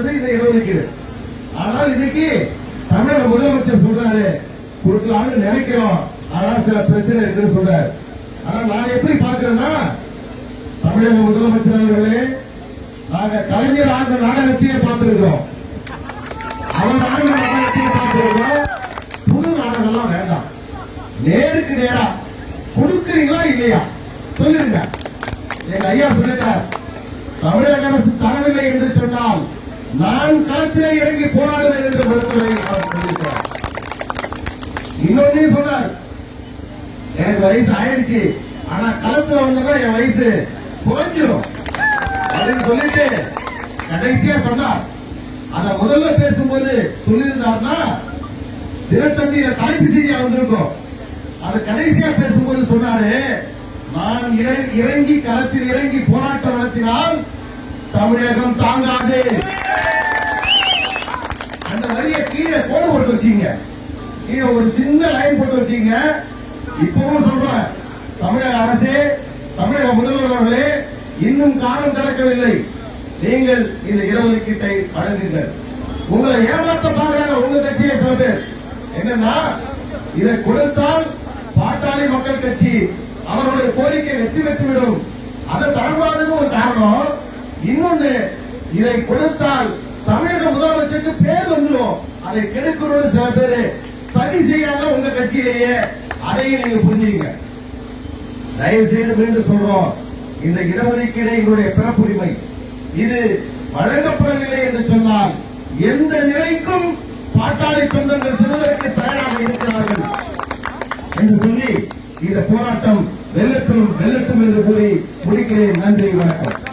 கொடுக்கப்பட்டது இந்த இடஒதுக்கீடு ஆனால் இன்னைக்கு தமிழக முதலமைச்சர் சொல்றாரு கொடுக்கலாம்னு நினைக்கிறோம். ஆனா சில பிரச்சனை இருக்குன்னு சொல்றாரு. ஆனா நான் எப்படி பார்க்கிறேன்னா தமிழக முதலமைச்சர் அவர்களே நாங்க கலைஞர் ஆண்ட நாடகத்தையே பார்த்திருக்கிறோம். அவர் ஆண்ட நாடகத்தையே பார்த்திருக்கிறோம். புது நாடகம்லாம் வேண்டாம். நேருக்கு நேரா கொடுக்குறீங்களா இல்லையா? சொல்லிருங்க. எங்க ஐயா சொல்லிட்டார் தமிழக அரசு தரவில்லை என்று நான் காற்றிலே இறங்கி போராடுவேன் என்று மருத்துவரை அவர் சொல்லியிருக்கிறார் இன்னொன்னையும் சொன்னார் எனக்கு வயசு ஆயிடுச்சு. ஆனா களத்துல வந்தா என் வயசு குறைஞ்சிடும் அப்படின்னு சொல்லிட்டு கடைசியா சொன்னார். அத முதல்ல பேசும்போது சொல்லியிருந்தார்னா தினத்தந்தி தலைப்பு செய்தியா வந்திருக்கும். அது கடைசியா பேசும்போது சொன்னாரு நான் இறங்கி களத்தில் இறங்கி போராட்டம் நடத்தினால் தமிழகம் தாங்காது. வச்சீங்க நீங்க ஒரு சின்ன லைன் போட்டு வச்சீங்க இப்பவும் சொல்றேன் தமிழக அரசே தமிழக முதல்வர் அவர்களே இன்னும் காலம் கடக்கவில்லை. நீங்கள் இந்த இடஒதுக்கீட்டை வழங்குங்கள் உங்களை ஏமாத்த பாக்குறாங்க உங்க கட்சியை சில பேர். என்னன்னா இதை கொடுத்தால் பாட்டாளி மக்கள் கட்சி அவருடைய கோரிக்கை வெற்றி பெற்றுவிடும். அதை தரக்கூடாதுன்னு ஒரு காரணம். இன்னொன்னு இதை கொடுத்தால் தமிழக முதலமைச்சருக்கு பேர் வந்துடும் அதை கெடுக்கணும்னு சில பேரு. சரி செய்யறாங்க உங்க கட்சியிலேயே. அதையும் நீங்க புரிஞ்சுங்க தயவு செய்து மீண்டும் சொல்றோம். இந்த இடஒதுக்கீடு எங்களுடைய பிறப்புரிமை. இது வழங்கப்படவில்லை என்று சொன்னால் எந்த நிலைக்கும் பாட்டாளி சொந்தங்கள் செல்வதற்கு தயாராக இருக்கிறார்கள் என்று சொல்லி இந்த போராட்டம் வெள்ளத்திலும் வெள்ளத்தும் என்று கூறி முடிக்கிறேன். நன்றி வணக்கம்.